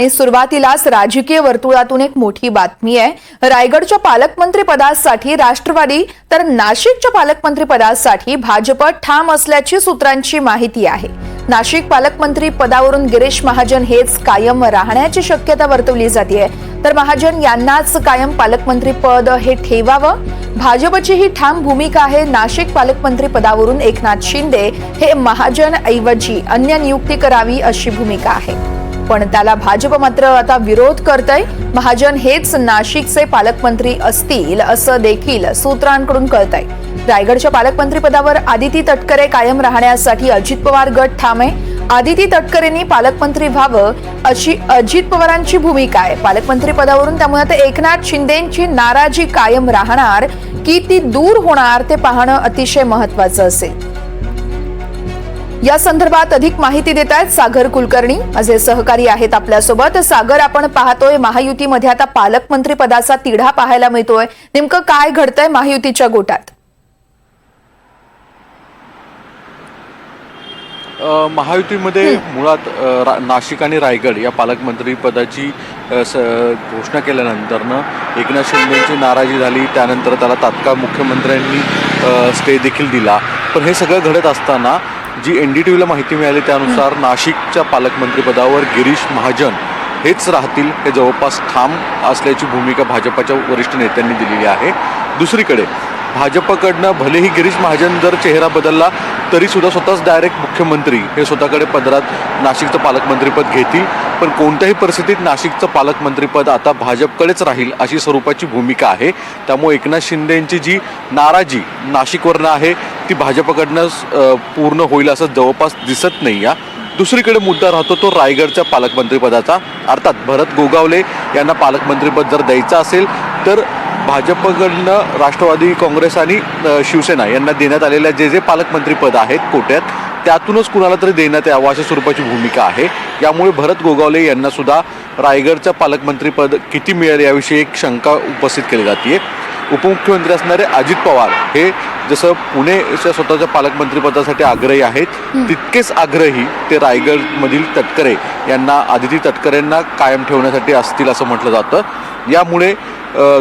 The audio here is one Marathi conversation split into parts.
आणि सुरुवातीलाच राजकीय वर्तुळातून एक मोठी बातमी आहे. रायगडच्या पालकमंत्री पदासाठी राष्ट्रवादी तर नाशिकच्या पालकमंत्री पदासाठी भाजप ठाम असल्याची सूत्रांची माहिती आहे. नाशिक पालकमंत्री पदावरून गिरीश महाजन हेच कायम राहण्याची शक्यता वर्तवली जाते तर महाजन यांनाच कायम पालकमंत्री पद हे ठेवावं? भाजपची ही ठाम भूमिका आहे नाशिक पालकमंत्री पदावरून एकनाथ शिंदे. हे महाजन ऐवजी अन्य नियुक्ती करावी अशी भूमिका आहे. पण त्याला भाजप मात्र आता विरोध करतय. महाजन हेच नाशिकचे पालकमंत्री असतील असं देखील सूत्रांकडून कळतंय. रायगडच्या पालकमंत्री पदावर आदिती तटकरे कायम राहण्यासाठी अजित पवार गट ठाम. आहे आदिती तटकरेंनी पालकमंत्री व्हावं अशी अजित पवारांची भूमिका आहे. पालकमंत्री पदावरून त्यामुळे आता एकनाथ शिंदेची नाराजी कायम राहणार की ती दूर होणार ते पाहणं अतिशय महत्वाचं असेल. या संदर्भात अधिक माहिती देत आहेत सागर कुलकर्णी. माझे सहकारी आहेत आपल्यासोबत. सागर आपण पाहतोय महायुतीमध्ये आता पालकमंत्री पदाचा तिढा पाहायला मिळतोय. नेमकं काय घडतंय महायुतीच्या गोटात? महायुतीमध्ये मुळात नाशिक आणि रायगड या पालकमंत्री पदाची घोषणा केल्यानंतरनं एकनाथ शिंदेची नाराजी झाली. त्यानंतर त्याला तात्काळ मुख्यमंत्र्यांनी स्टे देखील दिला. पण हे सगळं घडत असताना जी एन डी टी व्हीला माहिती मिळाली त्यानुसार नाशिकच्या पालकमंत्रीपदावर गिरीश महाजन हेच राहतील. हे जवळपास ठाम असल्याची भूमिका भाजपच्या वरिष्ठ नेत्यांनी दिलेली आहे. दुसरीकडे भाजपकडनं भलेही गिरीश महाजन जर चेहरा बदलला तरी सुद्धा स्वतःच डायरेक्ट मुख्यमंत्री हे स्वतःकडे पदरात नाशिकचं पालकमंत्रीपद घेतील. पण कोणत्याही परिस्थितीत नाशिकचं पालकमंत्रीपद आता भाजपकडेच राहील अशी स्वरूपाची भूमिका आहे. त्यामुळे एकनाथ शिंदेची जी नाराजी नाशिकवरनं आहे ती भाजपकडनं पूर्ण होईल असं जवळपास दिसत नाही या दुसरीकडे मुद्दा राहतो तो रायगडच्या पालकमंत्रीपदाचा. अर्थात भरत गोगावले यांना पालकमंत्रीपद जर द्यायचं असेल तर भाजपकडनं राष्ट्रवादी काँग्रेस आणि शिवसेना यांना देण्यात आलेल्या जे जे पालकमंत्रीपद आहेत कोट्यात त्यातूनच कुणाला तरी देण्यात यावं अशा स्वरूपाची भूमिका आहे. यामुळे भरत गोगावले यांना सुद्धा रायगडचं पालकमंत्रीपद किती मिळेल याविषयी एक शंका उपस्थित केली जाते उपमुख्यमंत्री असणारे अजित पवार हे जसं पुणेच्या स्वतःच्या पालकमंत्रीपदासाठी आग्रही आहेत तितकेच आग्रही ते रायगडमधील तटकरे यांना आदिती तटकरेंना कायम ठेवण्यासाठी असतील असं म्हटलं जातं. यामुळे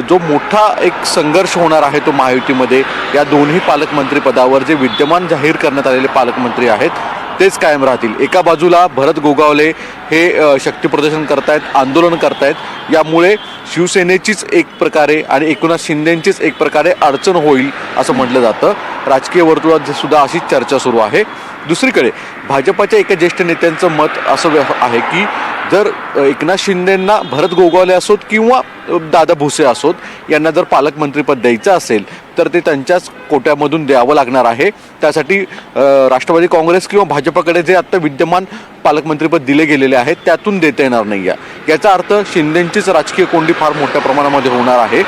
जो मोठा एक संघर्ष होणार आहे तो महायुतीमध्ये या दोन्ही पालकमंत्रीपदावर जे विद्यमान जाहीर करण्यात आलेले पालकमंत्री आहेत तेच कायम राहतील. एका बाजूला भरत गोगावले हे शक्तीप्रदर्शन करतायत आंदोलन करतायत. यामुळे शिवसेनेचीच एक प्रकारे आणि एकूणच शिंदेंचीच एक प्रकारे अडचण होईल असं म्हटलं जातं. राजकीय वर्तुळात सुद्धा अशीच चर्चा सुरू आहे. दुसरीकडे भाजपाच्या एका ज्येष्ठ नेत्यांचं मत असं व्य- आहे की जर एकनाथ शिंदेंना भरत गोगावले असोत किंवा दादा भुसे असोत यांना जर पालकमंत्रीपद द्यायचं असेल तर ते त्यांच्याच कोट्यामधून द्यावं लागणार आहे. त्यासाठी राष्ट्रवादी काँग्रेस किंवा भाजपाकडे जे आत्ता विद्यमान पालकमंत्रीपद दिले गेलेले आहेत त्यातून देता येणार नाही आहे याचा अर्थ शिंदेंचीच राजकीय कोंडी फार मोठ्या प्रमाणामध्ये होणार आहे.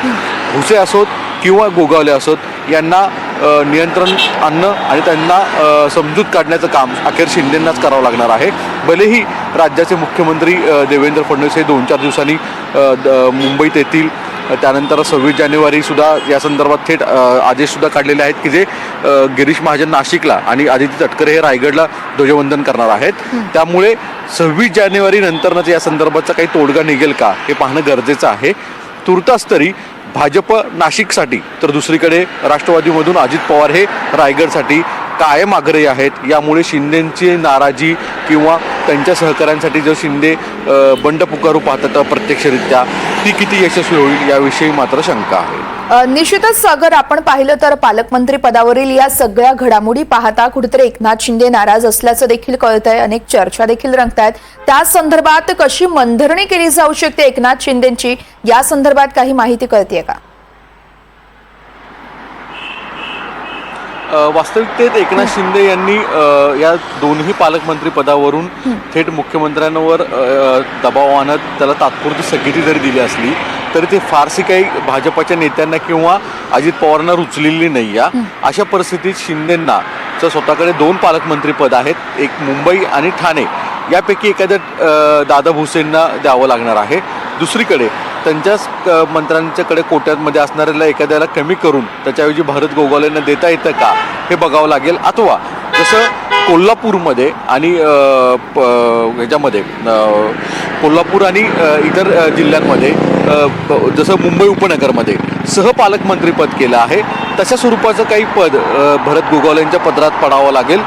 भुसे असोत किंवा गोगावले असोत यांना नियंत्रण आणणं आणि त्यांना समजूत काढण्याचं काम अखेर शिंदेंनाच करावं लागणार आहे. भलेही राज्याचे मुख्यमंत्री देवेंद्र फडणवीस हे दोन चार दिवसांनी मुंबईत येतील. त्यानंतर सव्वीस जानेवारी सुद्धा या संदर्भात थेट आदेशसुद्धा काढलेले आहेत की जे गिरीश महाजन नाशिकला आणि आदित्य तटकरे हे रायगडला ध्वजवंदन करणार आहेत. त्यामुळे सव्वीस जानेवारी नंतरच या संदर्भाचा काही तोडगा निघेल का हे पाहणं गरजेचं आहे. तुर्तास तरी भाजप नाशिकसाठी तर दुसरीकडे राष्ट्रवादीमधून अजित पवार हे रायगडसाठी कायम आग्रही आहेत. यामुळे शिंदेची नाराजी किंवा त्यांच्या सहकाऱ्यांसाठी जो शिंदे बंड पुकारू पाहतात प्रत्यक्षरित्या ती किती यशस्वी होईल याविषयी मात्र शंका आहे. निश्चितच सागर आपण पाहिलं तर पालकमंत्री पदावरील या सगळ्या घडामोडी पाहता कुठेतरी एकनाथ शिंदे नाराज असल्याचं देखील कळतंय. अनेक चर्चा देखील रंगतायत. त्या संदर्भात कशी मंथरणी केली जाऊ शकते एकनाथ शिंदेची? या संदर्भात काही माहिती कळतीये का? वास्तविकतेत एकनाथ शिंदे यांनी या दोन्ही पालकमंत्री पदावरून थेट मुख्यमंत्र्यांवर दबाव आणत त्याला तात्पुरती स्थगिती जरी दिली असली तरी ते फारशी काही भाजपाच्या नेत्यांना किंवा अजित पवारांना रुचलेली नाही या अशा परिस्थितीत शिंदेंना जर स्वतःकडे दोन पालकमंत्री पद आहेत. एक मुंबई आणि ठाणे. यापैकी एखाद्या दादा भुसेंना द्यावं लागणार आहे. दुसरीकडे त्यांच्याच मंत्र्यांच्याकडे कोट्यांमध्ये असणाऱ्याला एखाद्याला कमी करून त्याच्याऐवजी भरत गोगावलेंना देता येतं का हे बघावं लागेल. अथवा जसं कोल्हापूरमध्ये आणि ह्याच्यामध्ये कोल्हापूर आणि इतर जिल्ह्यांमध्ये जसं मुंबई उपनगरमध्ये सहपालकमंत्रीपद केलं आहे तशा स्वरूपाचं काही पद भरत गोगावले यांच्या पदरात पडावं लागेल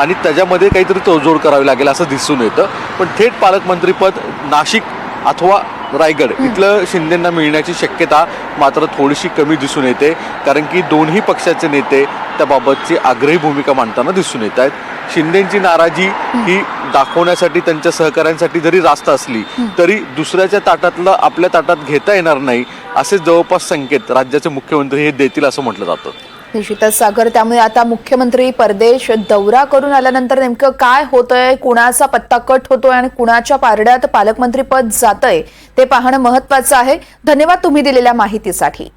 आणि त्याच्यामध्ये काहीतरी तोडजोड करावी लागेल असं दिसून येतं. पण थेट पालकमंत्रीपद नाशिक अथवा रायगड इथलं शिंदेंना मिळण्याची शक्यता मात्र थोडीशी कमी दिसून येते कारण की दोन्ही पक्षाचे नेते त्याबाबतची आग्रही भूमिका मांडताना दिसून येत आहेत. शिंदेंची नाराजी ही दाखवण्यासाठी त्यांच्या सहकाऱ्यांसाठी जरी रास्त असली तरी दुसऱ्याच्या ताटातलं आपल्या ताटात घेता येणार नाही असे जवळपास संकेत राज्याचे मुख्यमंत्री हे देतील असं म्हटलं जातं. निश्चितच सागर त्यामुळे आता मुख्यमंत्री परदेश दौरा करून आल्यानंतर नेमकं काय होतंय कुणाचा पत्ता कट होतोय आणि कुणाच्या पारड्यात पालकमंत्रीपद जातंय ते पाहणं महत्वाचं आहे. धन्यवाद तुम्ही दिलेल्या माहितीसाठी.